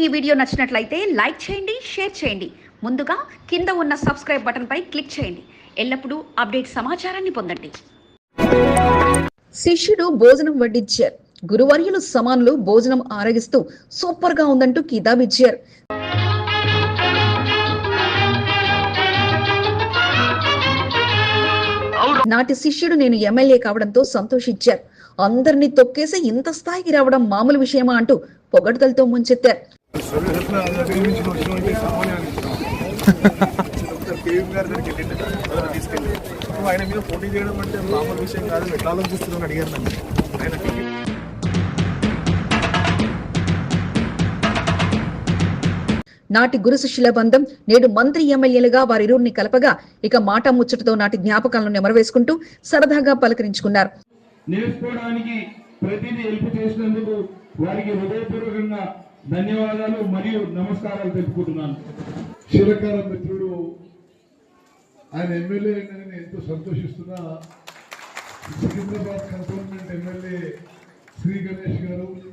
ఈ వీడియో నచ్చినట్లయితే లైక్ చేయండి షేర్ చేయండి. ముందుగా కింద ఉన్న సబ్స్క్రైబ్ బటన్పై క్లిక్ చేయండి. ఎల్లప్పుడూ అప్డేట్ సమాచారాన్ని పొందండి. శిష్యుడు భోజనం వడ్డించారు గురువర్యులు సమానులు భోజనం ఆరగిస్తూ సూపర్గా ఉందంటూ కితాబిచ్చారు నాటి శిష్యుడు నేను ఎమ్మెల్యే కావడంతో సంతోషించారు. అందరినీ తొక్కేసి ఇంత స్థాయికి రావడం మామూలు విషయమా అంటూ పొగడ్తలతో ముంచెత్తారు. తీసుకెళ్ళి ఆయన మీద పోటీ చేయడం అంటే మామూలు విషయం కాదు ఎట్లా అడిగారు నన్ను నాటి గురు శిష్యుల బంధం నేడు మంత్రి ఎమ్మెల్యేలుగా వారిరువురిని కలపగా ఇక మాట ముచ్చటతో నాటి జ్ఞాపకాలను నెమరవేసుకుంటూ సరదాగా పలకరించుకున్నారు. నేర్చుకోవడానికి ప్రతిదీ హెల్ప్ చేసినందుకు వారికి హృదయపూర్వకంగా ధన్యవాదాలు మరియు నమస్కారాలు తెలుపుకుంటున్నాను. చిరకాల మిత్రుడు ఆయన ఎమ్మెల్యే అయినని నేను ఎంతో సంతోషిస్తున్నా. సికింద్రాబాద్ కంటోన్మెంట్ ఎమ్మెల్యే శ్రీ గణేష్ గారు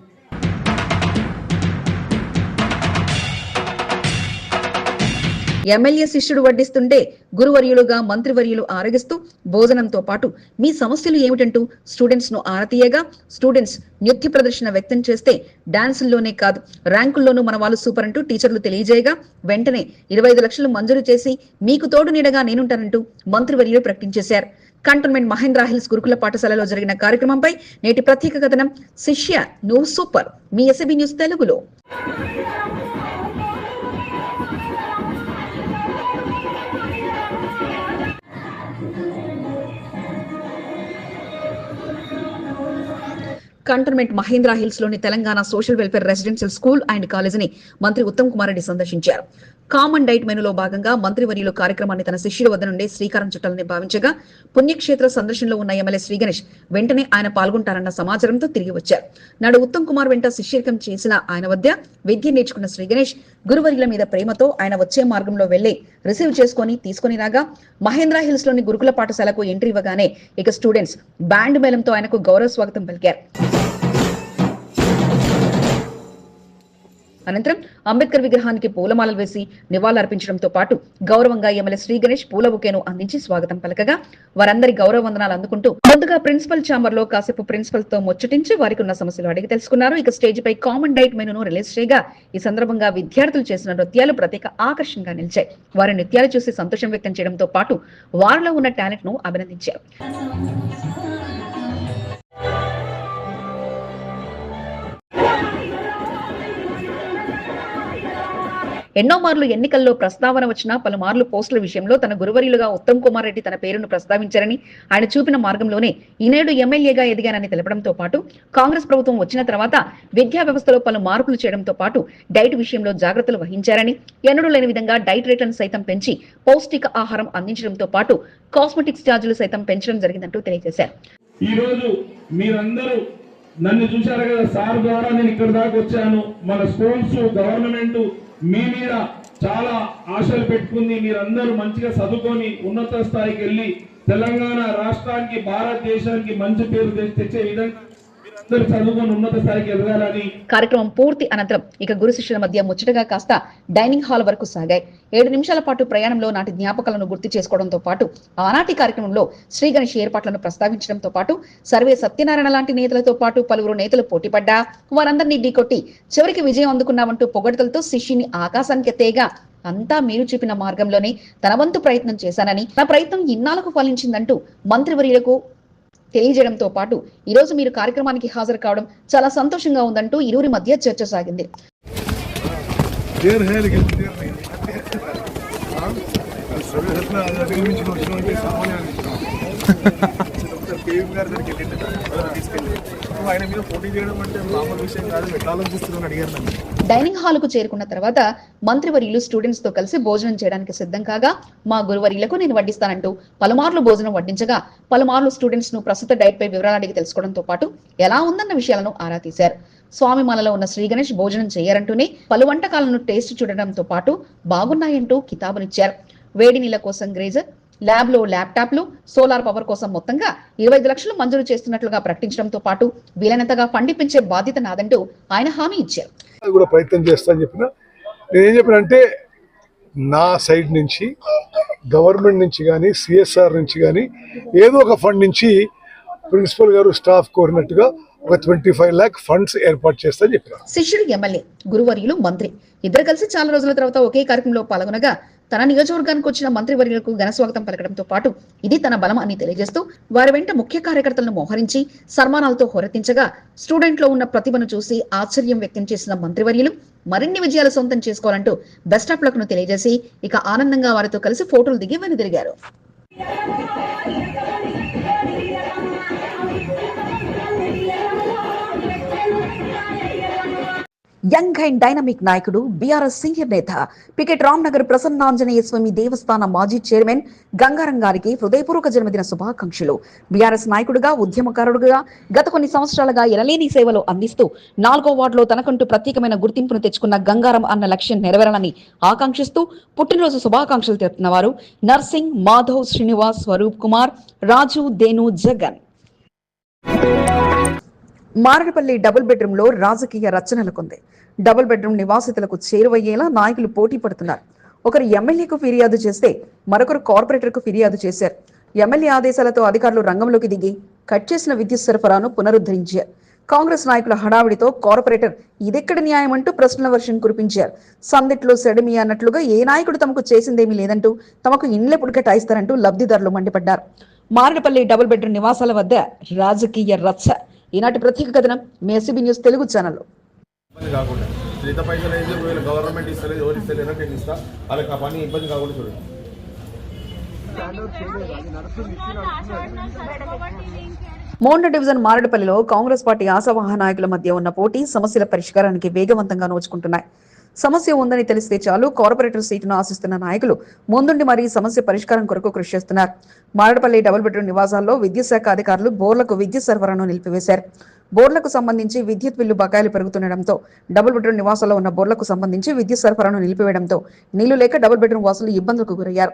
ఎమ్మెల్యే శిష్యుడు వడ్డిస్తుంటే గురువర్యులుగా మంత్రివర్యులు ఆరగిస్తూ భోజనంతో పాటు మీ సమస్యలు ఏమిటంటూ స్టూడెంట్స్ను ఆరతీయగా స్టూడెంట్స్ నృత్య ప్రదర్శన వ్యక్తం చేస్తే డాన్సుల్లోనే కాదు ర్యాంకుల్లోనూ మన వాళ్ళు సూపర్ అంటూ టీచర్లు తెలియజేయగా వెంటనే ఇరవై ఐదు లక్షలు మంజూరు చేసి మీకు తోడు నీడగా నేనుంటానంటూ మంత్రివర్యులు ప్రకటించేశారు. కంటోన్మెంట్ మహేంద్ర హిల్స్ గురుకుల పాఠశాలలో జరిగిన కార్యక్రమంపై నేటి ప్రత్యేక కథనం శిష్య నువ్వు సూపర్ మీ ఎస్ఎబి న్యూస్ తెలుగులో. Cantonment Mahendra హిల్స్లోని Telangana social welfare residential school and కాలేజీని మంత్రి ఉత్తమ్ కుమార్ రెడ్డి సందర్శించారు. కామన్ డైట్ మెనూలో భాగంగా మంత్రి వర్యులు కార్యక్రమాన్ని తన శిష్యుల వద్ద నుండి శ్రీకారం చుట్టాలని భావించగా పుణ్యక్షేత్ర సందర్శనలో ఉన్న ఎమ్మెల్యే శ్రీ గణేష్ వెంటనే ఆయన పాల్గొంటారన్న సమాచారంతో తిరిగి వచ్చారు. నాడు ఉత్తమ్ కుమార్ వెంట శిష్యరికం చేసిన ఆయన వద్ద విద్య నేర్చుకున్న శ్రీ గణేష్ గురువర్యుల మీద ప్రేమతో ఆయన వచ్చే మార్గంలో వెళ్ళి రిసీవ్ చేసుకొని తీసుకుని రాగా మహేంద్ర హిల్స్లోని గురుకుల పాఠశాలకు ఎంట్రీ ఇవ్వగానే ఇక స్టూడెంట్స్ బ్యాండ్ మేళంతో ఆయనకు గౌరవ స్వాగతం పలికారు. అనంతరం అంబేద్కర్ విగ్రహానికి పూలమాలలు వేసి నివాళులర్పించడంతో పాటు గౌరవంగా ఎమ్మెల్యే శ్రీ గణేష్ పూల బుకేను అందించి స్వాగతం పలకగా వారందరి గౌరవ వందనాలు అందుకుంటూ ముందుగా ప్రిన్సిపల్ ఛాంబర్లో కాసేపు ప్రిన్సిపల్తో ముచ్చటించి వారికి ఉన్న సమస్యలు అడిగి తెలుసుకున్నారు. ఇక స్టేజ్ పై కామన్ డైట్ మెనూను రిలీజ్ చేయగా ఈ సందర్భంగా విద్యార్థులు చేసిన నృత్యాలు ప్రత్యేక ఆకర్షణగా నిలిచాయి. వారి నృత్యాలు చూసి సంతోషం వ్యక్తం చేయడంతో పాటు వారిలో ఉన్న టాలెంట్ను అభినందించారు. ఎన్నో మార్లు ఎన్నికల్లో ప్రస్తావన వచ్చినా పలుమార్లు పోస్టుల విషయంలో తన గురువరిలుగా ఉత్తమ్ కుమార్ రెడ్డి తన పేరును ప్రస్తావించారని ఆయన చూపిన మార్గంలోనే ఈనేడు ఎమ్మెల్యేగా ఎదిగానని తెలపడంతో పాటు కాంగ్రెస్ ప్రభుత్వం వచ్చిన తర్వాత విద్యా వ్యవస్థలో పలు మార్పులు చేయడంతో పాటు డైట్ విషయంలో జాగ్రత్తలు వహించారని ఎన్నడూ లేని విధంగా డైట్ రేట్లను సైతం పెంచి పౌష్టిక ఆహారం అందించడంతో పాటు కాస్మెటిక్స్ ఛార్జీలు సైతం పెంచడం జరిగిందంటూ తెలియజేశారు. ఈ రోజు మీరందరూ నన్ను చూశారు కదా సార్ ద్వారా నేను ఇక్కడ దాకా వచ్చాను. మన స్కూల్స్ గవర్నమెంట్ మీ మీద చాలా ఆశలు పెట్టుకుంది మీరందరూ మంచిగా చదువుకొని ఉన్నత స్థాయికి వెళ్ళి తెలంగాణ రాష్ట్రానికి భారతదేశానికి మంచి పేరు తెచ్చే విధంగా కార్యక్రమం పూర్తి అనంతరం ఇక గురు శిష్యుల మధ్య ముచ్చటగా కాస్త డైనింగ్ హాల్ వరకు సాగాయి. ఏడు నిమిషాల పాటు ప్రయాణంలో నాటి జ్ఞాపకాలను గుర్తు చేసుకోవడంతో పాటు ఆనాటి కార్యక్రమంలో శ్రీ గణేష్ ఏర్పాట్లను ప్రస్తావించడంతో పాటు సర్వే సత్యనారాయణ లాంటి నేతలతో పాటు పలువురు నేతలు పోటీపడ్డా. వారందరినీ ఢీకొట్టి చివరికి విజయం అందుకున్నామంటూ పొగడతలతో శిష్యుని ఆకాశానికి తేగా అంతా మీరు చూపిన మార్గంలోనే తన వంతు ప్రయత్నం చేశానని నా ప్రయత్నం ఇన్నాళ్ళకు ఫలించిందంటూ మంత్రివర్యులకు తెలియజేయడంతో పాటు ఈరోజు మీరు కార్యక్రమానికి హాజరు కావడం చాలా సంతోషంగా ఉందంటూ ఇరువురి మధ్య చర్చ సాగింది. ఆయన మీద పోటీ చేయడం అంటే మామూలు విషయం కాదు. ఎట్లా ఆలోచిస్తున్నాను అడిగారు నన్ను. డైనింగ్ హాల్కు చేరుకున్న తర్వాత మంత్రివర్యులు స్టూడెంట్స్తో కలిసి భోజనం చేయడానికి సిద్ధం కాగా మా గురువర్యులకు నేను వడ్డిస్తానంటూ పలుమార్లు భోజనం వడ్డించగా పలుమార్లు స్టూడెంట్స్ను ప్రస్తుత డైట్ పై వివరాలు అడిగి తెలుసుకోవడంతో పాటు ఎలా ఉందన్న విషయాలను ఆరా తీశారు. స్వామి మాలలో ఉన్న శ్రీ గణేష్ భోజనం చేయరంటూనే పలు వంటకాలను టేస్ట్ చూడడంతో పాటు బాగున్నాయంటూ కితాబునిచ్చారు వేడి నీళ్ళ కోసం గ్రేజర్ ల్యాబ్లో ల్యాప్టాప్లు సోలార్ పవర్ కోసం మొత్తంగా ఇరవై లక్షలు మంజూరు చేస్తున్నట్లుగా ప్రకటించడంతో పాటు వీలైనంతగా ఫండ్ ఇప్పించే బాధ్యత నాదంటూ ఆయన హామీ ఇచ్చారు. కూడా ప్రయత్నం చేస్తా అని చెప్పిన. నేనేం చెప్పినంటే నా సైడ్ నుంచి గవర్నమెంట్ నుంచి కానీ సిఎస్ఆర్ నుంచి కానీ ఏదో ఒక ఫండ్ నుంచి ప్రిన్సిపల్ గారు స్టాఫ్ కోరినట్టుగా ఒక ట్వంటీ ఫైవ్ ల్యాక్ ఫండ్స్ ఏర్పాటు చేస్తా అని చెప్పిన. శిష్యుడు ఎమ్మెల్యే గురువర్యులు మంత్రి. ఇద్దరు కలిసి చాలా రోజుల తర్వాత ఒకే కార్యక్రమంలో పాల్గొనగా తన నియోజకవర్గానికి వచ్చిన మంత్రివర్యులకు ఘన స్వాగతం పలకడంతో పాటు ఇది తన బలం అని తెలియజేస్తూ వారి వెంట ముఖ్య కార్యకర్తలను మోహరించి సన్మానాలతో హోరెత్తించగా స్టూడెంట్లో ఉన్న ప్రతిభను చూసి ఆశ్చర్యం వ్యక్తం చేసిన మంత్రివర్యులు మరిన్ని విజయాలు సొంతం చేసుకోవాలంటూ బెస్ట్ ఆఫ్ లక్ను తెలియజేసి ఇక ఆనందంగా వారితో కలిసి ఫోటోలు దిగి వెనుదిరిగారు. యంగ్ అండ్ డైనమిక్ నాయకుడు బీఆర్ఎస్ సీనియర్ నేత పికెట్ రామ్నగర్ ప్రసన్నాంజనేయ స్వామి దేవస్థాన మాజీ చైర్మన్ గంగారం గారికి హృదయపూర్వక జన్మదిన శుభాకాంక్షలు. బీఆర్ఎస్ నాయకుడుగా ఉద్యమకారుడుగా గత కొన్ని సంవత్సరాలుగా ఎనలేని సేవలు అందిస్తూ నాలుగో వార్డులో తనకంటూ ప్రత్యేకమైన గుర్తింపును తెచ్చుకున్న గంగారం అన్న లక్ష్యం నెరవేరాలని ఆకాంక్షిస్తూ పుట్టినరోజు శుభాకాంక్షలు తెలుపుతున్న వారు నర్సింగ్ మాధవ్ శ్రీనివాస్ స్వరూప్ కుమార్ రాజు దేను జగన్. మారడపల్లి డబుల్ బెడ్రూమ్లో రాజకీయ రచనలకుంది. డబుల్ బెడ్రూమ్ నివాసితులకు చేరువయ్యేలా నాయకులు పోటీ పడుతున్నారు. ఒకరు ఎమ్మెల్యేకు ఫిర్యాదు చేస్తే మరొకరు కార్పొరేటర్కు ఫిర్యాదు చేశారు. ఎమ్మెల్యే ఆదేశాలతో అధికారులు రంగంలోకి దిగి కట్ చేసిన విద్యుత్ సరఫరాను పునరుద్ధరించారు. కాంగ్రెస్ నాయకుల హడావిడితో కార్పొరేటర్ ఇదెక్కడ న్యాయం అంటూ ప్రశ్నల వర్షం కురిపించారు. సందిట్లో సెడమి అన్నట్లుగా ఏ నాయకుడు తమకు చేసిందేమీ లేదంటూ తమకు ఇండ్లెప్పుడు కేటాయిస్తారంటూ లబ్ధిదారులు మండిపడ్డారు. మారడపల్లి డబుల్ బెడ్రూమ్ నివాసాల వద్ద రాజకీయ రచ్చ ఈనాటి ప్రత్యేక కథనం మీ ఎస్సీబీ న్యూస్ తెలుగు ఛానల్లో కాకుండా. పైసలు అయితే ఒకవేళ గవర్నమెంట్ ఇస్తలేదు ఎవరు నేను ఇస్తా. వాళ్ళకి ఆ పని ఇబ్బంది కాకుండా చూడండి. మోండ డివిజన్ మారడపల్లిలో కాంగ్రెస్ పార్టీ ఆశావాహ నాయకుల మధ్య ఉన్న పోటీ సమస్యల పరిష్కారానికి వేగవంతంగా నోచుకుంటున్నాయి. సమస్య ఉందని తెలిస్తే చాలు కార్పొరేటర్ సీటును ఆశిస్తున్న నాయకులు ముందుండి మరీ సమస్య పరిష్కారం కొరకు కృషి చేస్తున్నారు. మారడపల్లి డబుల్ బెడ్రూమ్ నివాసాల్లో విద్యుత్ శాఖ అధికారులు బోర్లకు విద్యుత్ సరఫరాను నిలిపివేశారు. బోర్లకు సంబంధించి విద్యుత్ బిల్లు బకాయిలు పెరుగుతుండటంతో డబుల్ బెడ్రూమ్ నివాసాల్లో ఉన్న బోర్లకు సంబంధించి విద్యుత్ సరఫరాను నిలిపివేయడంతో నీళ్ళు లేక డబుల్ బెడ్రూమ్ వాసులు ఇబ్బందులకు గురయ్యారు.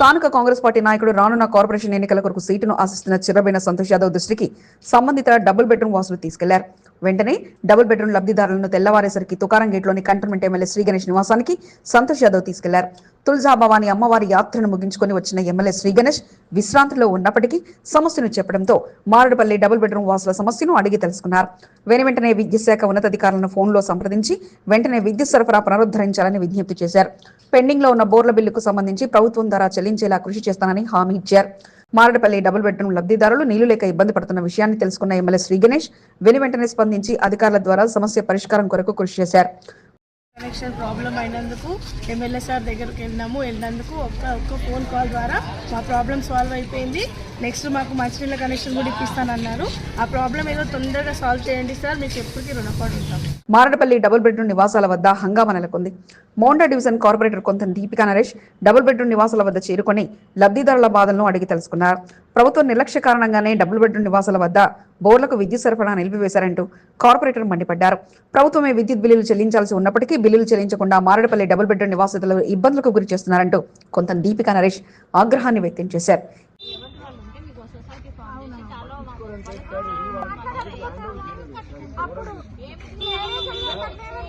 స్థానిక కాంగ్రెస్ పార్టీ నాయకుడు రానున్న కార్పొరేషన్ ఎన్నికల కొరకు సీటును ఆశిస్తున్న చిరబైన సంతోష్ యాదవ్ దృష్టికి సంబంధిత డబుల్ బెడ్రూమ్ వాసులు తీసుకెళ్ళారు. వెంటనే డబుల్ బెడ్రూమ్ లబ్ధిదారులను తెల్లవారేసరికి తుకారం గేట్లోని కంటోన్మెంట్ ఎమ్మెల్యే శ్రీ గణేష్ నివాసానికి సంతోష్ యాదవ్ తీసుకెళ్ళారు. తుల్జాభవాని అమ్మవారి యాత్రను ముగించుకొని వచ్చిన ఎమ్మెల్యే శ్రీ గణేష్ విశ్రాంతిలో ఉన్నప్పటికీ సమస్యను చెప్పడంతో మారడపల్లి డబుల్ బెడ్రూమ్ వాసుల సమస్యను అడిగి తెలుసుకున్నారు. వెను వెంటనే విద్యుత్ శాఖ ఉన్నతాధికారులను ఫోన్లో సంప్రదించి వెంటనే విద్యుత్ సరఫరా పునరుద్ధరించాలని విజ్ఞప్తి చేశారు. పెండింగ్లో ఉన్న బోర్ల బిల్లుకు సంబంధించి ప్రభుత్వం ద్వారా చెల్లించేలా కృషి చేస్తానని హామీ ఇచ్చారు. మారడపల్లి డబుల్ బెడ్రూమ్ లబ్ధిదారులు నీళ్ళు లేక ఇబ్బంది పడుతున్న విషయాన్ని తెలుసుకున్న ఎమ్మెల్యే శ్రీ గణేష్ వెను వెంటనే స్పందించి అధికారుల ద్వారా సమస్య పరిష్కారం కొరకు కృషి చేశారు. కనెక్షన్ ప్రాబ్లం అయినందుకు ఎమ్మెల్యే సార్ దగ్గరికి వెళ్ళినాము. వెళ్ళినందుకు ఒక్క ఒక్క ఫోన్ కాల్ ద్వారా మా ప్రాబ్లం సాల్వ్ అయిపోయింది. నెక్స్ట్ మాకు మంచినీళ్ళ కనెక్షన్ కూడా ఇప్పిస్తానన్నారు. ఆ ప్రాబ్లం ఏదో తొందరగా సాల్వ్ చేయండి సార్. మీకు ఎప్పటికీ రుణపడి ఉంటాం మారడపల్లి డబుల్ బెడ్రూమ్ నివాసాల వద్ద హంగామా నెలకొంది. మోండా డివిజన్ కార్పొరేటర్ కొంత దీపికా నరేష్ డబుల్ బెడ్రూమ్ నివాసాల వద్ద చేరుకొని లబ్ధిదారుల బాధలను అడిగి తెలుసుకున్నారు. ప్రభుత్వం నిర్లక్ష్య కారణంగానే డబుల్ బెడ్రూమ్ నివాసాల వద్ద బోర్లకు విద్యుత్ సరఫరా నిలిపివేశారంటూ కార్పొరేటర్ మండిపడ్డారు. ప్రభుత్వమే విద్యుత్ బిల్లులు చెల్లించాల్సి ఉన్నప్పటికీ బిల్లులు చెల్లించకుండా మారడపల్లి డబుల్ బెడ్రూమ్ నివాసితులు ఇబ్బందులకు గురి చేస్తున్నారంటూ కొంత దీపికా నరేష్ ఆగ్రహాన్ని వ్యక్తం చేశారు.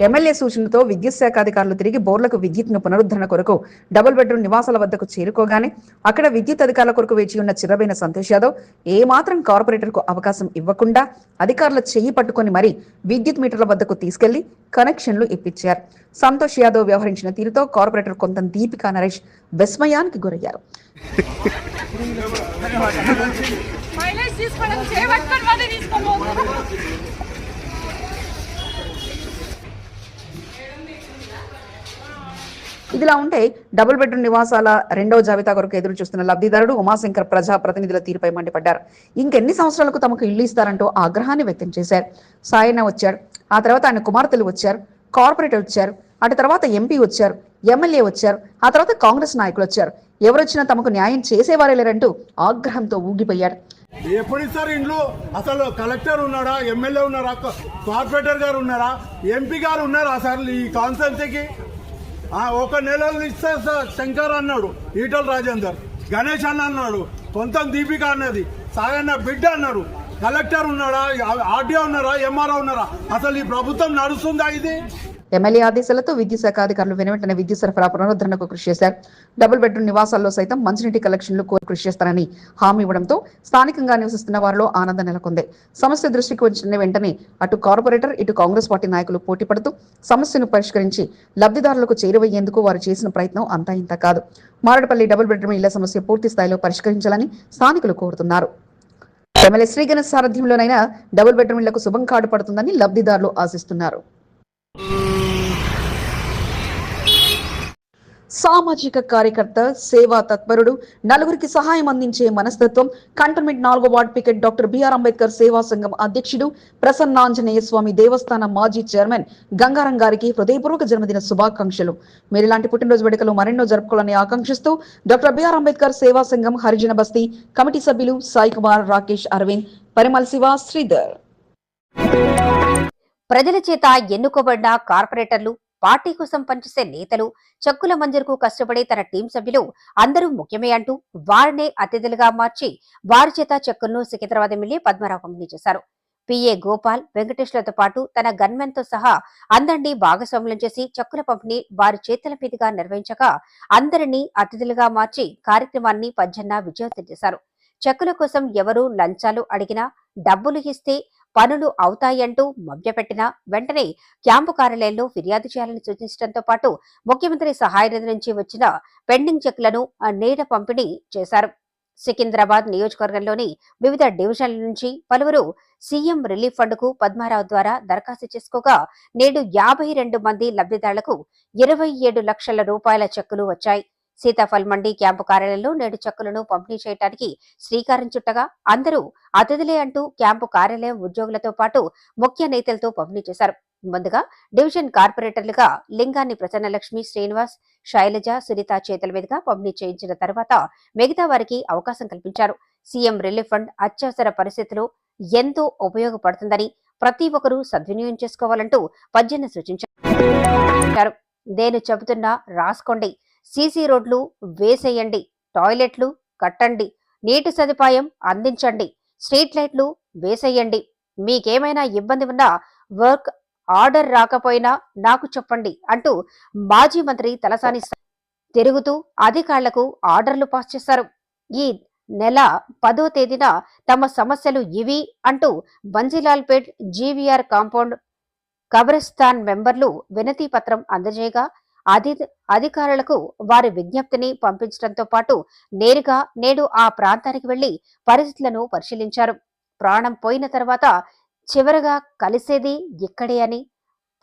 ఎమ్మెల్యే సూచనతో విద్యుత్ శాఖ అధికారులు తిరిగి బోర్లకు విద్యుత్ను పునరుద్ధరణ కొరకు డబుల్ బెడ్రూమ్ నివాసాల వద్దకు చేరుకోగానే అక్కడ విద్యుత్ అధికారుల కొరకు వేచి ఉన్న చిరబైన సంతోష్ యాదవ్ ఏమాత్రం కార్పొరేటర్కు అవకాశం ఇవ్వకుండా అధికారుల చెయ్యి పట్టుకొని మరీ విద్యుత్ మీటర్ల వద్దకు తీసుకెళ్ళి కనెక్షన్లు ఇప్పించారు. సంతోష్ యాదవ్ వ్యవహరించిన తీరుతో కార్పొరేటర్ కొంత దీపికా నరేష్ విస్మయానికి గురయ్యారు. మైలేజ్ తీసుకోవడం చేయబట్టుకొని మళ్ళీ తీసుకోబోతున్నాం ఇదిలా ఉంటే డబుల్ బెడ్రూమ్ నివాసాల రెండవ జాబితా కొరకు ఎదురు చూస్తున్న లబ్ధిదారుడు ఉమాశంకర్ ప్రజా ప్రతినిధుల తీరుపై మండిపడ్డారు. ఇంకెన్ని సంవత్సరాలకు తమకు ఇల్లు ఇస్తారంటూ ఆగ్రహాన్ని వ్యక్తం చేశారు. సాయన వచ్చారు. ఆ తర్వాత ఆయన కుమార్తెలు వచ్చారు. కార్పొరేటర్ వచ్చారు. అటు తర్వాత ఎంపీ వచ్చారు. ఎమ్మెల్యే వచ్చారు. ఆ తర్వాత కాంగ్రెస్ నాయకులు వచ్చారు. ఎవరొచ్చినా తమకు న్యాయం చేసేవారే లేరంటూ ఆగ్రహంతో ఊగిపోయారు. ఎప్పుడు ఇస్తారు ఇండ్లు? అసలు కలెక్టర్ ఉన్నారా ఎమ్మెల్యే ఉన్నారా? కార్పొరేటర్ గారు ఉన్నారా? ఎంపీ గారు ఉన్నారా అసలు ఈ కాన్స్టెన్సీకి ఒక నెలలో ఇస్తే సార్ శంకర్ అన్నాడు ఈటల రాజేందర్. గణేష్ అన్న అన్నాడు సొంతం దీపిక అన్నది సాగన్న బిడ్డ అన్నారు కలెక్టర్ ఉన్నాడా ఆర్డీఓ ఉన్నారా ఎంఆర్ఓ ఉన్నారా? అసలు ఈ ప్రభుత్వం నడుస్తుందా ఇది? ఎమ్మెల్యే ఆదేశాలతో విద్యుత్ శాఖ అధికారులు వెనువెంటనే విద్యుత్ సరఫరా పునరుద్ధరణకు కృషి చేశారు. డబుల్ బెడ్రూమ్ నివాసాల్లో సైతం మంచినీటి కలెక్షన్లు కృషి చేస్తారని హామీ ఇవ్వడంతో స్థానికంగా నివసిస్తున్న వారిలో ఆనందం నెలకొంది. సమస్య దృష్టికి వచ్చిన వెంటనే అటు కార్పొరేటర్ ఇటు కాంగ్రెస్ పార్టీ నాయకులు పోటీ పడుతూ సమస్యను పరిష్కరించి లబ్ధిదారులకు చేరువయ్యేందుకు వారు చేసిన ప్రయత్నం అంతా ఇంత కాదు. మారడపల్లి డబుల్ బెడ్రూమ్ ఇళ్ళ సమస్య పూర్తి స్థాయిలో పరిష్కరించాలని స్థానికులు కోరుతున్నారు. ఎమ్మెల్యే శ్రీగణేష్ సారథ్యంలోనైనా డబుల్ బెడ్రూమ్ ఇళ్ళకు శుభం కాడు పడుతుందని లబ్ధిదారులు ఆశిస్తున్నారు. సామాజిక కార్యకర్త సేవా తత్పరుడు నలుగురికి సహాయం అందించే మనస్తత్వం కంటోన్మెంట్ నాలుగో ward Picket doctor B R Ambedkar సేవా సంఘం అధ్యక్షుడు ప్రసన్నాంజనేయ స్వామి దేవస్థాన మాజీ చైర్మన్ గంగారం గారికి హృదయపూర్వక జన్మదిన శుభాకాంక్షలు. మీరు ఇలాంటి పుట్టినరోజు వేడుకలు మరెన్నో జరుపుకోవాలని ఆకాంక్షిస్తూ డాక్టర్ బిఆర్ అంబేద్కర్ సేవా సంఘం హరిజన బస్తీ కమిటీ సభ్యులు సాయి కుమార్ రాకేష్ అరవింద్ పరిమల్ శివ శ్రీధర్. ప్రజల చేత ఎన్నుకోబడిన కార్పొరేటర్లు పార్టీ కోసం పనిచేసే నేతలు చెక్కుల మంజరుకు కష్టపడే తన టీం సభ్యులు అందరూ ముఖ్యమే అంటూ వారినే అతిథులుగా మార్చి వారి చేత చెక్కులను సికింద్రాబాద్ ఎమ్మెల్యే పద్మరావు పంపిణీ చేశారు. పిఏ గోపాల్ వెంకటేష్లతో పాటు తన గన్మెన్తో సహా అందరినీ భాగస్వాములం చేసి చెక్కుల పంపిణీ వారి చేతుల మీదుగా నిర్వహించగా అందరినీ అతిథులుగా మార్చి కార్యక్రమాన్ని పద్జన్న విజయవంతం చేశారు. చెక్కుల కోసం ఎవరు లంచాలు అడిగినా డబ్బులు ఇస్తే పనులు అవుతాయంటూ మభ్యపెట్టినా వెంటనే క్యాంపు కార్యాలయంలో ఫిర్యాదు చేయాలని సూచించడంతో పాటు ముఖ్యమంత్రి సహాయ నిధి నుంచి వచ్చిన పెండింగ్ చెక్లను నేడ పంపిణీ చేశారు. సికింద్రాబాద్ నియోజకవర్గంలోని వివిధ డివిజన్ల నుంచి పలువురు సీఎం రిలీఫ్ ఫండ్కు పద్మారావు ద్వారా దరఖాస్తు చేసుకోగా నేడు యాభై రెండు మంది లబ్ధిదారులకు ఇరవై ఏడు లక్షల రూపాయల చెక్కులు వచ్చాయి. సీతాఫల్ మండి క్యాంపు కార్యాలయంలో నేడు చెక్కులను పంపిణీ చేయడానికి శ్రీకారం చుట్టగా అందరూ అతిథులే అంటూ క్యాంపు కార్యాలయం ఉద్యోగులతో పాటు ముఖ్య నేతలతో పంపిణీ చేశారు. ముందుగా డివిజన్ కార్పొరేటర్లుగా లింగాన్ని ప్రసన్నలక్ష్మి శ్రీనివాస్ శైలజ సునీత చేతుల మీదుగా పంపిణీ చేయించిన తర్వాత మిగతా వారికి అవకాశం కల్పించారు. సీఎం రిలీఫ్ ఫండ్ అత్యవసర పరిస్థితులు ఎంతో ఉపయోగపడుతుందని ప్రతి ఒక్కరూ సద్వినియోగం చేసుకోవాలంటూ పద్యన్న సూచించారు. నేను చెబుతున్నా రాసుకోండి. సీసీ రోడ్లు వేసేయండి. టాయిలెట్లు కట్టండి. నీటి సదుపాయం అందించండి. స్ట్రీట్ లైట్లు వేసేయండి. మీకేమైనా ఇబ్బంది ఉన్నా వర్క్ ఆర్డర్ రాకపోయినా నాకు చెప్పండి అంటూ మాజీ మంత్రి తలసాని తిరుగుతూ అధికారులకు ఆర్డర్లు పాస్ చేశారు. ఈ నెల పదో తేదీన తమ సమస్యలు ఇవి అంటూ బన్సీలాల్పేట్ జీవీఆర్ కాంపౌండ్ కబ్రస్థాన్ మెంబర్లు వినతి పత్రం అందజేయగా అధి అధికారులకు వారి విజ్ఞప్తిని పంపించడంతో పాటు నేరుగా నేడు ఆ ప్రాంతానికి వెళ్ళి పరిస్థితులను పరిశీలించారు. ప్రాణం పోయిన తర్వాత చివరగా కలిసేది ఇక్కడే అని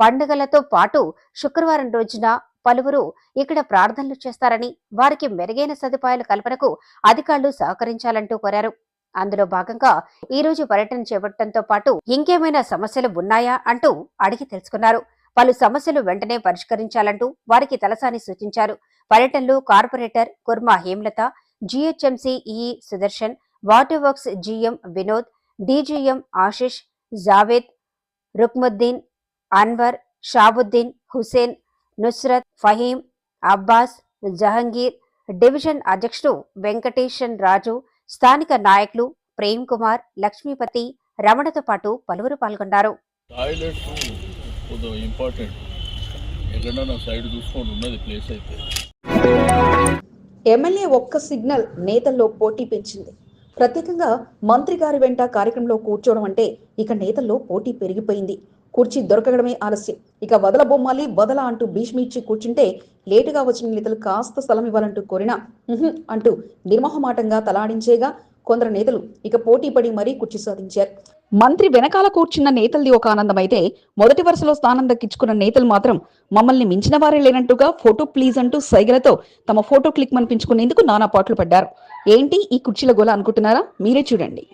పండుగలతో పాటు శుక్రవారం రోజున పలువురు ఇక్కడ ప్రార్థనలు చేస్తారని వారికి మెరుగైన సదుపాయాల కల్పనకు అధికారులు సహకరించాలంటూ కోరారు. అందులో భాగంగా ఈ రోజు పర్యటన చేపట్టడంతో పాటు ఇంకేమైనా సమస్యలు ఉన్నాయా అంటూ అడిగి తెలుసుకున్నారు. పలు సమస్యలు వెంటనే పరిష్కరించాలంటూ వారికి తలసాని సూచించారు. పర్యటనలో corporator Kurma Hemalatha GHMC EE Sudarshan water works GM Vinod DGM Ashish Javed Rukmuddin Anwar Shabuddin Hussain Nusrat Faheem Abbas Jahangir division అధ్యక్షుడు వెంకటేషన్ రాజు స్థానిక నాయకులు ప్రేమ్ కుమార్ లక్ష్మీపతి రమణతో పాటు పలువురు పాల్గొన్నారు. కొంచెం ఇంపార్టెంట్ ఎక్కడన్నా సైడ్ చూసుకోండి ఉన్నది ప్లేస్ అయితే. ఎమ్మెల్యే ఒక్క సిగ్నల్ నేతల్లో పోటీ పెంచింది. ప్రత్యేకంగా మంత్రి గారి వెంట కార్యక్రమంలో కూర్చోవడం అంటే ఇక నేతల్లో పోటీ పెరిగిపోయింది. కుర్చీ దొరకడమే ఆలస్యం. ఇక వదల బొమ్మాలి వదల అంటూ భీష్మిచ్చి కూర్చుంటే లేటుగా వచ్చిన నేతలు కాస్త స్థలం ఇవ్వాలంటూ కోరినా అంటూ నిర్మోహమాటంగా తలాడించేగా కొందరు నేతలు ఇక పోటీ పడి మరీ కుర్చీ సాధించారు. మంత్రి వెనకాల కూర్చున్న నేతలది ఒక ఆనందమైతే మొదటి వరుసలో స్థానం దక్కించుకున్న నేతలు మాత్రం మమ్మల్ని మించిన వారే లేనట్టుగా ఫోటో ప్లీజ్ అంటూ సైగలతో తమ ఫోటో క్లిక్ మనిపించుకునేందుకు నానా పాటలు పడ్డారు. ఏంటి ఈ కుర్చీల గోల అనుకుంటున్నారా? మీరే చూడండి.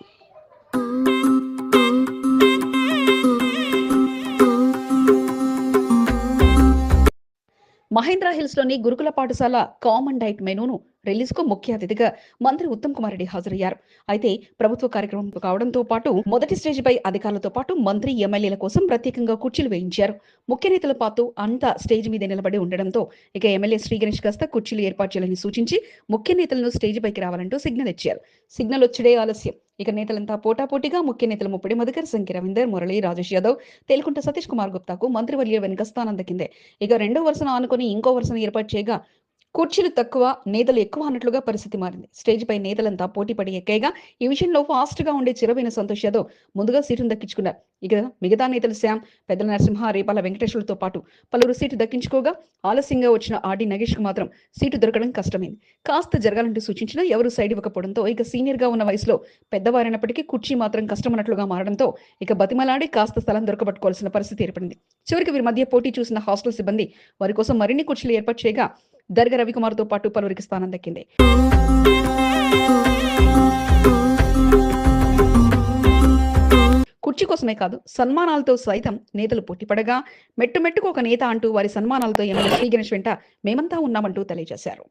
మహేంద్ర హిల్స్లోని గురుకుల పాఠశాల కామన్ డైట్ మెనూను రిలీజ్కు ముఖ్య అతిథిగా మంత్రి ఉత్తమ్ కుమార్ రెడ్డి హాజరయ్యారు. అయితే ప్రభుత్వ కార్యక్రమం కావడంతో పాటు మొదటి స్టేజ్ పై అధికారులతో పాటు మంత్రి ఎమ్మెల్యేల కోసం ప్రత్యేకంగా కుర్చీలు వేయించారు. ముఖ్య నేతల పాటు అంతా స్టేజ్ మీద నిలబడి ఉండడంతో ఇక ఎమ్మెల్యే శ్రీ గణేష్ కాస్త కుర్చీలు ఏర్పాటు చేయాలని సూచించి ముఖ్య నేతలను స్టేజ్ పైకి రావాలంటూ సిగ్నల్ ఇచ్చారు. సిగ్నల్ వచ్చుడే ఆలస్యం. ఇక నేతలంతా పోటాపోటీగా ముఖ్య నేతలు ముప్పటి మధుకర్ సంఖ్య రవీందర్ మురళి రాజేష్ యాదవ్ తేలుకుంట సతీష్ కుమార్ గుప్తాకు మంత్రివర్య వెనుక స్థానం దక్కిందే. ఇక రెండో వరుసను ఆనుకొని ఇంకో వరుసను ఏర్పాటు చేయగా కుర్చీలు తక్కువ నేతలు ఎక్కువ అన్నట్లుగా పరిస్థితి మారింది. స్టేజ్ పై నేతలంతా పోటీపడి ఎక్కేగా ఈ విషయంలో ఫాస్ట్గా ఉండే చిరవైన సంతోష్ యాదవ్ ముందుగా సీటును దక్కించుకున్నారు. ఇక మిగతా నేతలు శ్యామ్ పెద్దల నరసింహ రేపాల వెంకటేశ్వర్లతో పాటు పలువురు సీటు దక్కించుకోగా ఆలస్యంగా వచ్చిన ఆర్డి నగేష్కు మాత్రం సీటు దొరకడం కష్టమైంది. కాస్త జరగాలంటూ సూచించినా ఎవరు సైడ్ ఇవ్వకపోవడంతో ఇక సీనియర్గా ఉన్న వయసులో పెద్దవారైనప్పటికీ కుర్చీ మాత్రం కష్టమన్నట్లుగా మారడంతో ఇక బతిమలాడి కాస్త స్థలం దొరకబట్టుకోవాల్సిన పరిస్థితి ఏర్పడింది. చివరికి వీరి మధ్య పోటీ చూసిన హాస్టల్ సిబ్బంది వారి కోసం మరిన్ని కుర్చీలు ఏర్పాటు చేయగా దర్గ రవికుమార్తో పాటు పలువురికి స్థానం దక్కింది. కుర్చీ కోసమే కాదు సన్మానాలతో సైతం నేతలు పోటీపడగా మెట్టు మెట్టుకు ఒక నేత అంటూ వారి సన్మానాలతో ఎమ్మెల్యే శ్రీ గణేష్ వెంట మేమంతా ఉన్నామంటూ తెలియజేశారు.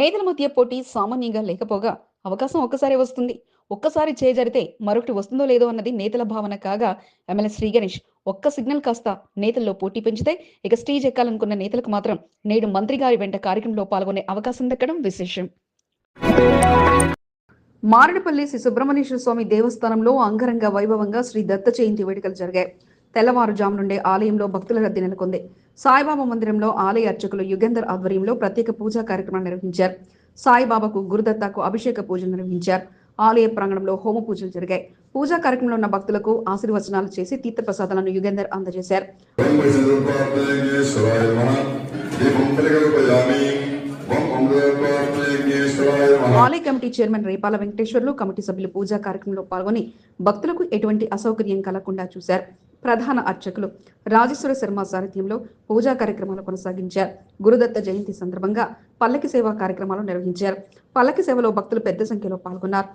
నేతల మధ్య పోటీ సామాన్యంగా లేకపోగా అవకాశం ఒక్కసారి వస్తుంది. ఒక్కసారి చేజరితే మరొకటి వస్తుందో లేదో అన్నది నేతల భావన కాగా ఎమ్మెల్యే శ్రీ గణేష్ ఒక్క సిగ్నల్ కాస్త నేతల్లో పోటీ పెంచితే ఇక స్టేజ్ ఎక్కాలనుకున్న నేతలకు మాత్రం నేడు మంత్రి గారి వెంట కార్యక్రమంలో పాల్గొనే అవకాశం దక్కడం విశేషం. మారడపల్లి శ్రీ సుబ్రహ్మణ్యేశ్వర స్వామి దేవస్థానంలో అంగరంగ వైభవంగా శ్రీ దత్త జయంతి వేడుకలు జరిగాయి. తెల్లవారుజాము నుండే ఆలయంలో భక్తుల రద్దీ నెలకొంది. సాయిబాబా మందిరంలో ఆలయ అర్చకులు యుగంధర్ ఆధ్వర్యంలో ప్రత్యేక పూజా కార్యక్రమాన్ని నిర్వహించారు. సాయిబాబాకు గురుదత్తాకు అభిషేక పూజలు నిర్వహించారు. ఆలయ ప్రాంగణంలో హోమ పూజలు జరిగాయి. పూజా కార్యక్రమంలో ఉన్న భక్తులకు ఆశీర్వచనాలు చేసి తీర్థప్రసాదాలను యుగేందర్ అందజేశారు. ఆలయ committee chairman Repala Venkateswarlu committee సభ్యులు పూజా కార్యక్రమంలో పాల్గొని భక్తులకు ఎటువంటి అసౌకర్యం కలగకుండా చూశారు. ప్రధాన అర్చకులు రాజేశ్వర శర్మ సారథ్యంలో పూజా కార్యక్రమాలు కొనసాగించారు. గురుదత్త జయంతి సందర్భంగా పల్లకి సేవా కార్యక్రమాలు నిర్వహించారు. పల్లకి సేవలో భక్తులు పెద్ద సంఖ్యలో పాల్గొన్నారు.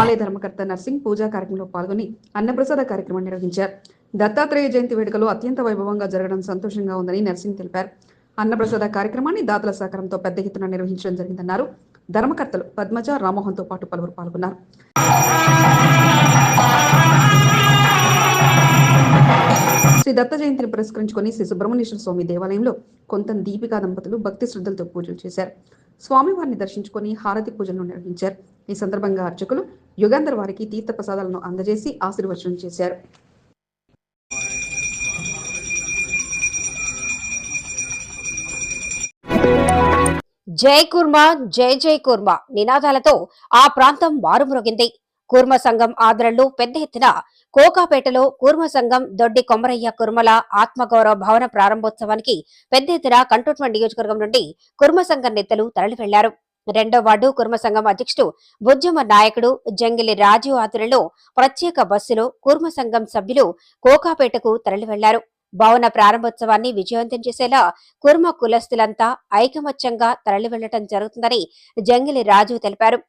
ఆలయ ధర్మకర్త నర్సింగ్ పూజా కార్యక్రమంలో పాల్గొని అన్నప్రసాద కార్యక్రమం నిర్వహించారు. దత్తాత్రేయ జయంతి వేడుకలు అత్యంత వైభవంగా జరగడం సంతోషంగా ఉందని నర్సింగ్ తెలిపారు. అన్నప్రసాద కార్యక్రమాన్ని దాతల సహకారంతో పెద్ద ఎత్తున నిర్వహించడం జరిగిందన్నారు. ధర్మకర్తలు పద్మజ రామ్మోహన్తో పాటు పలువురు పాల్గొన్నారు. శ్రీ దత్త జయంతిని పురస్కరించుకొని శ్రీ సుబ్రహ్మణ్యేశ్వర స్వామి దేవాలయంలో కొంత దీపికా దంపతులు భక్తి శ్రద్ధలతో పూజలు చేశారు. స్వామివారిని దర్శించుకొని హారతి పూజలను నిర్వహించారు. ఈ సందర్భంగా అర్చకులు యుగంధర్ వారికి తీర్థ ప్రసాదాలను అందజేసి ఆశీర్వచనం చేశారు. జై కుర్మా జై జై కుర్మ నినాదాలతో ఆ ప్రాంతం మారుమ్రోగింది. కుర్మ సంఘం ఆదరణలో పెద్ద ఎత్తున కోకాపేటలో కూర్మ సంఘం దొడ్డి కొమరయ్య కుర్మల ఆత్మగౌరవ భవన ప్రారంభోత్సవానికి పెద్ద ఎత్తున కంటోన్మెంట్ నియోజకవర్గం నుండి కుర్మ సంఘం నేతలు తరలి వెళ్ళారు రెండో వార్డు కుర్మ సంఘం అధ్యక్షుడు బుజ్జమ్మ నాయకుడు జంగిలి రాజు ఆధ్వర్యంలో ప్రత్యేక బస్సులో కుర్మ సంఘం సభ్యులు కోకాపేటకు తరలి వెళ్ళారు భవన ప్రారంభోత్సవాన్ని విజయవంతం చేసేలా కుర్మ కులస్తులంతా ఐకమత్యంగా తరలి వెళ్ళటం జరుగుతుందని జంగిలి రాజు తెలిపారు.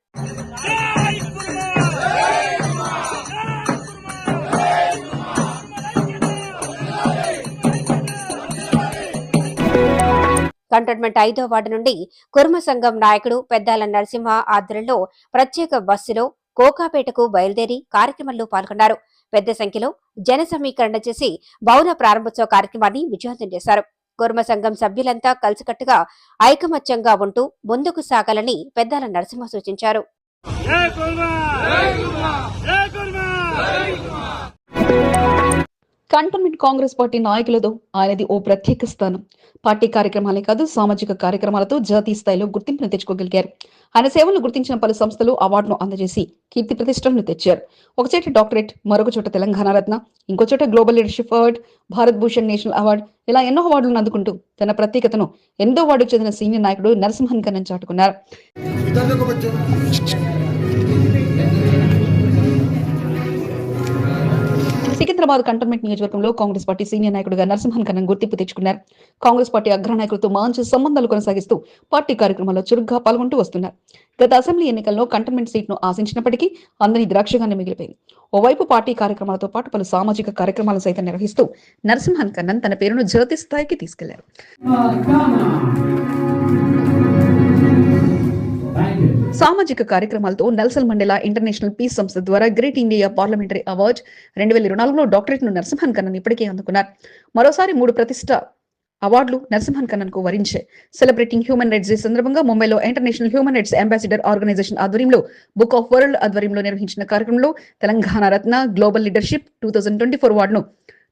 కంటోన్మెంట్ ఐదో వార్డు నుండి కుర్మ సంఘం నాయకుడు పెద్దాల నరసింహ ఆధ్వర్యంలో ప్రత్యేక బస్సులో కోకాపేటకు బయలుదేరి కార్యక్రమంలో పాల్గొన్నారు. పెద్ద సంఖ్యలో జన సమీకరణ చేసి భవన ప్రారంభోత్సవ కార్యక్రమాన్ని విజయవంతం చేశారు. కుర్మ సంఘం సభ్యులంతా కలిసికట్టుగా ఐకమత్యంగా ఉంటూ ముందుకు సాగాలని పెద్దాల నరసింహ సూచించారు. కంటోన్మెంట్ కాంగ్రెస్ పార్టీ నాయకులతో ఆయనది ఓ ప్రత్యేక స్థానం. పార్టీ కార్యక్రమాలే కాదు సామాజిక కార్యక్రమాలతో జాతీయ స్థాయిలో గుర్తింపును తెచ్చుకోగలిగారు. ఆయన సేవలను గుర్తించిన పలు సంస్థలు అవార్డును అందజేసి కీర్తి ప్రతిష్టలను తెచ్చారు. ఒక చోట డాక్టరేట్ మరొక చోట తెలంగాణ రత్న ఇంకో చోట global leadership award Bharat Bhushan national award ఇలా ఎన్నో అవార్డులను అందుకుంటూ తన ప్రత్యేకతను ఎంతో వార్డుకు చెందిన సీనియర్ నాయకుడు నరసింహన్ కన్నన్ చాటుకున్నారు. సికింద్రాబాద్ కంటోన్మెంట్ నియోజకవర్గంలో కాంగ్రెస్ పార్టీ సీనియర్ నాయకుడిగా నరసింహన్ కన్నన్ గుర్తింపు తెచ్చుకున్నారు. కాంగ్రెస్ పార్టీ అగ్రనాయకులతో మంచి సంబంధాలు కొనసాగిస్తూ పార్టీ కార్యక్రమాల్లో చురుగ్గా పాల్గొంటూ వస్తున్నారు. గత అసెంబ్లీ ఎన్నికల్లో కంటోన్మెంట్ సీట్ను ఆశించినప్పటికీ అందరి ద్రాక్షగానే మిగిలిపోయింది. ఓవైపు పార్టీ కార్యక్రమాలతో పాటు పలు సామాజిక కార్యక్రమాలు సైతం నిర్వహిస్తూ నరసింహన్ కన్నన్ తన పేరును జ్యోతి స్థాయికి తీసుకెళ్ళారు సామాజిక కార్యక్రమాలతో నెల్సన్ మండేలా ఇంటర్నేషనల్ పీస్ సంస్థ ద్వారా గ్రేట్ ఇండియా పార్లమెంటరీ అవార్డ్ రెండు వేల ఇరవై నాలుగులో డాక్టరేట్ను నరసింహన్ కన్నన్ ఇప్పటికే అందుకున్నారు. మరోసారి మూడు ప్రతిష్ట అవార్డులు నరసింహన్ కన్నన్కు వరించే సెలబ్రేటింగ్ హ్యూమన్ రైట్స్ డే సందర్భంగా ముంబైలో international human rights ambassador organization ఆధ్వర్యంలో బుక్ ఆఫ్ వరల్డ్ ఆధ్వర్యంలో నిర్వహించిన కార్యక్రమంలో Telangana Ratna global leadership two thousand twenty four అవార్డును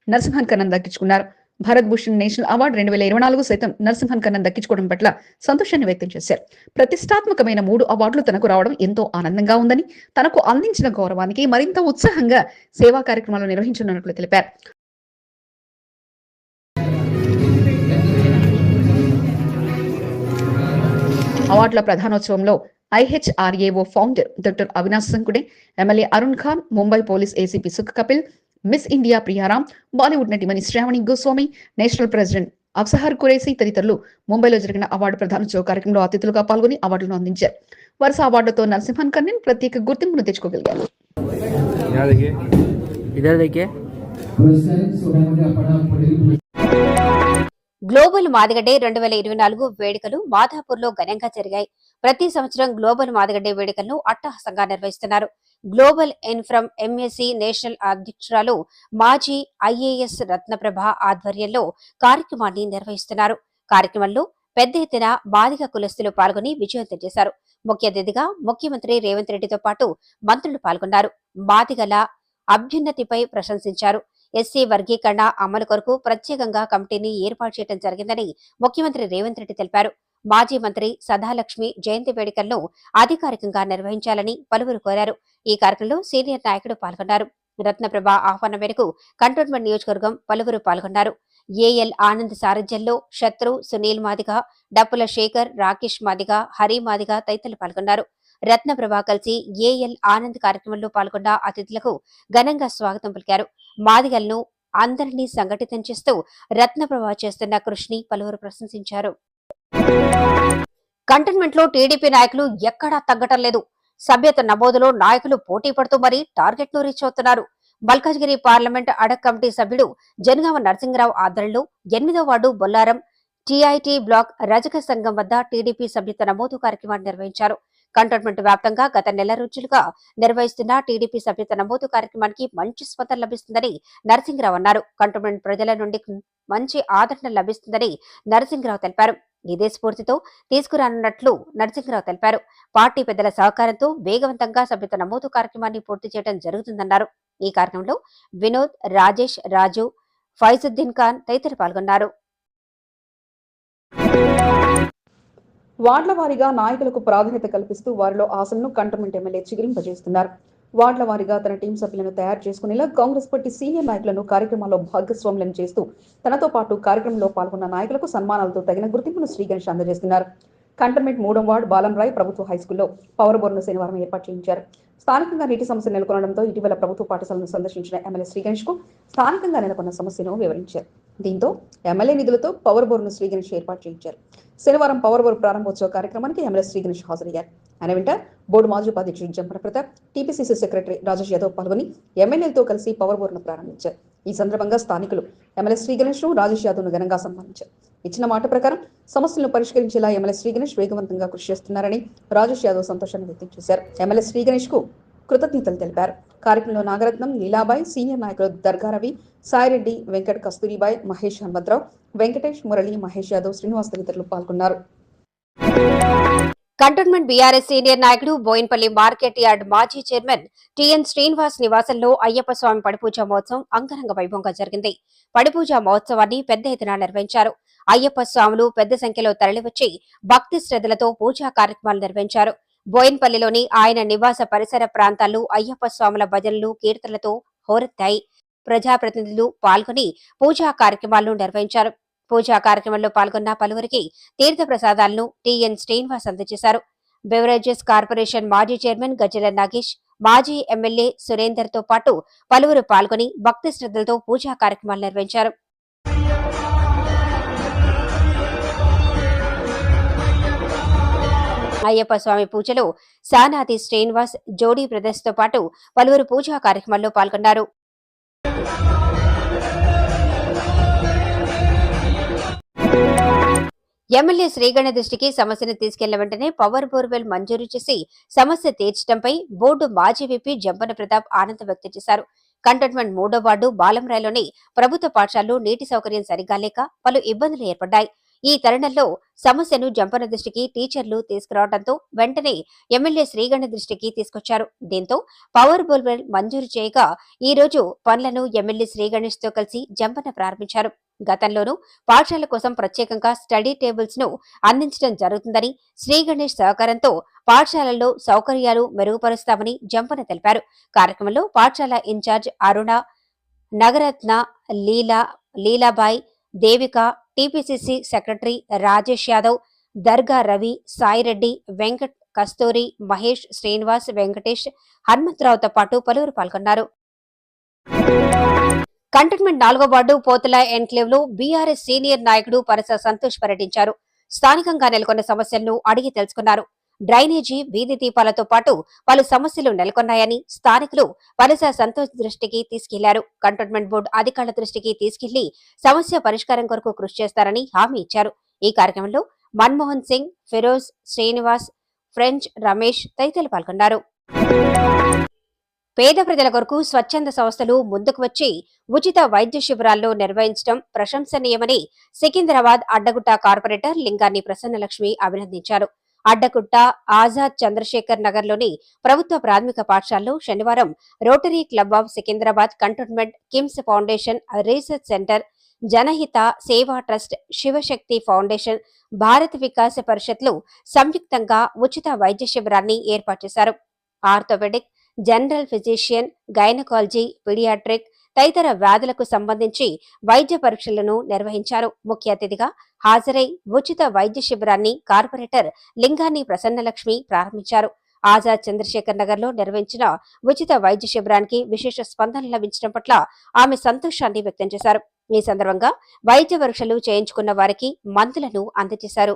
నరసింహన్ కన్నన్ దక్కించుకున్నారు. భారత్ భూషణ్ నేషనల్ అవార్డు రెండు వేల ఇరవై నాలుగు సైతం నరసింహన్ కన్నన్ దక్కించుకోవడం పట్ల సంతోషాన్ని వ్యక్తం చేశారు. ప్రతిష్టాత్మకమైన మూడు అవార్డులు తనకు రావడం ఎంతో ఆనందంగా ఉందని తనకు అందించిన గౌరవానికి మరింత ఉత్సాహంగా సేవా కార్యక్రమాలు నిర్వహించనున్నట్లు తెలిపారు. అవార్డుల ప్రధానోత్సవంలో IHRAO founder doctor Avinash Sankude MLA Arun Khan Mumbai police ACP Sukh Kapil miss India Priyaram Bollywood నటిమణి Shravani Goswami national president అఫ్సహర్ Qureshi తదితరులు ముంబైలో జరిగిన అవార్డు ప్రధాన చో కార్యక్రమంలో అతిథులుగా పాల్గొని అవార్డులను అందించారు. వరుస అవార్డుతో నరసింహన్ కన్నన్ ప్రత్యేక గుర్తింపును తెచ్చుకోగలిగారు. గ్లోబల్ మాదిగడ్డే రెండు వేల ఇరవై నాలుగు వేడుకలు మాధాపూర్లో ఘనంగా జరిగాయి. ప్రతి సంవత్సరం గ్లోబల్ మాదిగడ్డే వేడుకలను అట్టహాసంగా నిర్వహిస్తున్నారు. గ్లోబల్ ఎన్ఫ్రమ్ ఎంఎస్సి నేషనల్ అధ్యక్షురాలు మాజీ ఐఏఎస్ రత్నప్రభ ఆధ్వర్యంలో కార్యక్రమాన్ని నిర్వహిస్తున్నారు. కార్యక్రమంలో పెద్ద ఎత్తున బాధిక కులస్తులు పాల్గొని విజయవంతం చేశారు. ముఖ్య అతిథిగా ముఖ్యమంత్రి రేవంత్ రెడ్డితో పాటు మంత్రులు పాల్గొన్నారు. బాధిగల అభ్యున్నతిపై ప్రశంసించారు. ఎస్సీ వర్గీకరణ అమలు కొరకు ప్రత్యేకంగా కమిటీని ఏర్పాటు చేయడం జరిగిందని ముఖ్యమంత్రి రేవంత్ రెడ్డి తెలిపారు. మాజీ మంత్రి సదాలక్ష్మి జయంతి వేడుకలను అధికారికంగా నిర్వహించాలని పలువురు కోరారు. ఈ కార్యక్రమంలో సీనియర్ నాయకుడు పాల్గొన్నారు. రత్నప్రభ ఆహ్వానం మేరకు కంటోన్మెంట్ నియోజకవర్గం పలువురు పాల్గొన్నారు. ఏఎల్ ఆనంద్ సారథ్యంలో శత్రు సునీల్ మాదిగ డప్పుల శేఖర్ రాకేష్ మాదిగ హరి మాదిగ తదితరులు పాల్గొన్నారు. రత్నప్రభ కలిసి ఏఎల్ ఆనంద్ కార్యక్రమంలో పాల్గొన్న అతిథులకు ఘనంగా స్వాగతం పలికారు. మాదిగలను అందరినీ సంఘటితం చేస్తూ రత్నప్రభ చేస్తున్న కృషిని పలువురు ప్రశంసించారు. కంటోన్మెంట్లో టీడీపీ నాయకులు ఎక్కడా తగ్గటం లేదు. సభ్యత నమోదులో నాయకులు పోటీ పడుతూ మరీ టార్గెట్ను రీచ్ అవుతున్నారు. మల్కాజ్గిరి పార్లమెంట్ అడక్ కమిటీ సభ్యుడు జనగామ నరసింహరావు ఆధ్వర్యంలో ఎనిమిదో వార్డు బొల్లారం టీఐటీ బ్లాక్ రజక సంఘం వద్ద టీడీపీ సభ్యత నమోదు కార్యక్రమాన్ని నిర్వహించారు. కంటోన్మెంట్ వ్యాప్తంగా గత నెల రోజులుగా నిర్వహిస్తున్న టీడీపీ సభ్యత నమోదు కార్యక్రమానికి మంచి స్పందన లభిస్తుందని నరసింహరావు అన్నారు. కంటోన్మెంట్ ప్రజల నుండి మంచి ఆదరణ లభిస్తుందని నరసింహరావు తెలిపారు. ఇదే స్ఫూర్తితో తీసుకురానున్నట్లు నరసింహరావు తెలిపారు. పార్టీ పెద్దల సహకారంతో వేగవంతంగా సభ్యత నమోదు కార్యక్రమాన్ని పూర్తి చేయడం జరుగుతుందన్నారు. ఈ కార్యక్రమంలో వినోద్ రాజేష్ రాజు ఫైజుద్దీన్ ఖాన్ తదితరులు పాల్గొన్నారు. వార్డుల వారీగా నాయకులకు ప్రాధాన్యత కల్పిస్తూ వారిలో ఆశలను కంటోన్మెంట్ ఎమ్మెల్యే చిగురింపజేస్తున్నారు. వార్డుల వారీగా తన టీం సభ్యులను తయారు చేసుకునేలా కాంగ్రెస్ పార్టీ సీనియర్ నాయకులను కార్యక్రమాల్లో భాగస్వాములను చేస్తూ తనతో పాటు కార్యక్రమంలో పాల్గొన్న నాయకులకు సన్మానాలతో తగిన గుర్తింపును శ్రీ గణేష్ అందజేస్తున్నారు. కంటర్మెంట్ మూడో వార్డు బాలంరాయ్ ప్రభుత్వ హైస్కూల్లో పవర్ బోర్డును శనివారం ఏర్పాటు చేయించారు. స్థానికంగా నీటి సమస్య నెలకొనడంతో ఇటీవల ప్రభుత్వ పాఠశాలను సందర్శించిన ఎమ్మెల్యే శ్రీ గణేష్కు స్థానికంగా నెలకొన్న సమస్యను వివరించారు. దీంతో ఎమ్మెల్యే నిధులతో పవర్ బోర్డును శ్రీగణేష్ ఏర్పాటు చేయించారు. శనివారం పవర్ బోర్డు ప్రారంభోత్సవ కార్యక్రమానికి ఎమ్మెల్యే శ్రీ గణేష్ హాజరయ్యారు. ఆయన వెంట బోర్డు మాజీ ఉపాధ్యక్షుడు జంపన ప్రతాప్ టీపీసీసీ సెక్రటరీ రాజేష్ యాదవ్ పాల్గొని ఎమ్మెల్యేలతో కలిసి పవర్ బోర్డును ప్రారంభించారు. ఈ సందర్భంగా స్థానికులు ఎమ్మెల్యే శ్రీ గణేష్ను రాజేష్ యాదవ్ను ఘనంగా సన్మానించారు. ఇచ్చిన మాట ప్రకారం సమస్యలను పరిష్కరించేలా ఎమ్మెల్యే శ్రీ గణేష్ వేగవంతంగా కృషి చేస్తున్నారని రాజేష్ యాదవ్ సంతోషాన్ని వ్యక్తం చేశారు. ఎమ్మెల్యే శ్రీ గణేష్కు కృతజ్ఞతలు తెలిపారు. కార్యక్రమంలో నాగరత్నం లీలాబాయ్ సీనియర్ నాయకులు దర్గారవి సాయిరెడ్డి వెంకట్ కస్తూరిబాయ్ మహేష్ హనుమంతరావు వెంకటేష్ మురళి మహేష్ యాదవ్ శ్రీనివాస్ తదితరులు పాల్గొన్నారు. కంటోన్మెంట్ బీఆర్ఎస్ సీనియర్ నాయకుడు బోయిన్పల్లి మార్కెట్ యార్డ్ మాజీ చైర్మన్ టిఎన్ శ్రీనివాస్ నివాసంలో అయ్యప్ప స్వామి పడిపూజ మహోత్సవం అంగరంగ వైభవంగా జరిగింది. పడిపూజ మహోత్సవాన్ని పెద్ద ఎత్తున నిర్వహించారు. అయ్యప్ప స్వాములు పెద్ద సంఖ్యలో తరలివచ్చి భక్తి శ్రద్ధలతో పూజా కార్యక్రమాలు నిర్వహించారు. బోయిన్పల్లిలోని ఆయన నివాస పరిసర ప్రాంతాల్లో అయ్యప్ప స్వాముల భజనలు కీర్తనలతో హోరెత్తాయి. ప్రజాప్రతినిధులు పాల్గొని పూజా కార్యక్రమాలను నిర్వహించారు. పూజా కార్యక్రమంలో పాల్గొన్న పలువురికి తీర్థ ప్రసాదాలను టిఎన్ శ్రీనివాస్ అందజేశారు. బెవరేజెస్ కార్పొరేషన్ మాజీ చైర్మన్ గజ్జల నాగేష్ మాజీ ఎమ్మెల్యే సురేందర్తో పాటు పలువురు పాల్గొని భక్తి శ్రద్ధలతో పూజా కార్యక్రమాలు నిర్వహించారు. అయ్యప్ప స్వామి పూజలో సానాది శ్రీనివాస్ జోడీ బ్రదర్స్తో పాటు పలువురు పూజా కార్యక్రమాల్లో పాల్గొన్నారు. ఎమ్మెల్యే శ్రీగణ దృష్టికి సమస్యను తీసుకెళ్ళిన వెంటనే పవర్ బోర్వెల్ మంజూరు చేసి సమస్య తీర్చడంపై బోర్డు మాజీ విపి జంపన ప్రతాప్ ఆనందం వ్యక్తం చేశారు. కంటోన్మెంట్ మూడో వార్డు బాలంరాయ్లోని ప్రభుత్వ పాఠశాలలో నీటి సౌకర్యం సరిగా లేక పలు ఇబ్బందులు ఏర్పడ్డాయి. ఈ తరుణంలో సమస్యను జంపన దృష్టికి టీచర్లు తీసుకురావడంతో వెంటనే ఎమ్మెల్యే శ్రీగణ దృష్టికి తీసుకొచ్చారు. దీంతో పవర్ బోర్వెల్ మంజూరు చేయగా ఈ రోజు పనులను ఎమ్మెల్యే శ్రీగణేష్తో కలిసి జంపన ప్రారంభించారు. గతంలోనూ పాఠశాల కోసం ప్రత్యేకంగా స్టడీ టేబుల్స్ను అందించడం జరుగుతుందని శ్రీ గణేష్ సహకారంతో పాఠశాలల్లో సౌకర్యాలు మెరుగుపరుస్తామని జంపన తెలిపారు. కార్యక్రమంలో పాఠశాల incharge Aruna Nagaratna Leela Leelabai Devika TPCC secretary Rajesh Yadav Darga Ravi Saireddy Venkat Kasturi Mahesh Srinivas Venkatesh హనుమంతరావుతో పాటు పలువురు పాల్గొన్నారు. కంటైన్మెంట్ నాలుగో వార్డు పోతుల ఎన్క్లేవ్లో బీఆర్ఎస్ సీనియర్ నాయకుడు పరస సంతోష్ పర్యటించారు. స్థానికంగా నెలకొన్న సమస్యలను అడిగి తెలుసుకున్నారు. డ్రైనేజీ వీధి దీపాలతో పాటు పలు సమస్యలు నెలకొన్నాయని స్థానికులు పరస సంతోష్ దృష్టికి తీసుకెళ్ళారు. కంటోన్మెంట్ బోర్డు అధికారుల దృష్టికి తీసుకెళ్ళి సమస్య పరిష్కారం కొరకు కృషి చేస్తారని హామీ ఇచ్చారు. ఈ కార్యక్రమంలో మన్మోహన్ సింగ్ ఫిరోజ్ శ్రీనివాస్ ఫ్రెంచ్ రమేష్ తదితరులు పాల్గొన్నారు. పేద ప్రజల కొరకు స్వచ్ఛంద సంస్థలు ముందుకు వచ్చి ఉచిత వైద్య శిబిరాల్లో నిర్వహించడం ప్రశంసనీయమని సికింద్రాబాద్ అడ్డగుట్ట కార్పొరేటర్ లింగాన్ని ప్రసన్నలక్ష్మి అభినందించారు. అడ్డగుట్ట ఆజాద్ చంద్రశేఖర్ నగర్లోని ప్రభుత్వ ప్రాథమిక పాఠశాలలో శనివారం rotary club of Secunderabad cantonment KIMS foundation research centre Janahita Seva trust Shivashakti foundation Bharat Vikasa పరిషత్లు సంయుక్తంగా ఉచిత వైద్య శిబిరాన్ని ఏర్పాటు చేశారు. Orthopaedic general physician gynaecology paediatric తదితర వ్యాధులకు సంబంధించి వైద్య పరీక్షలను నిర్వహించారు. ముఖ్య అతిథిగా హాజరై ఉచిత వైద్య శిబిరాన్ని కార్పొరేటర్ లింగాన్ని ప్రసన్నలక్ష్మి ప్రారంభించారు. ఆజాద్ చంద్రశేఖర్ నగర్లో నిర్వహించిన ఉచిత వైద్య శిబిరానికి విశేష స్పందన లభించడం పట్ల ఆమె సంతోషాన్ని వ్యక్తం చేశారు. ఈ సందర్భంగా వైద్య పరీక్షలు చేయించుకున్న వారికి మందులను అందజేశారు.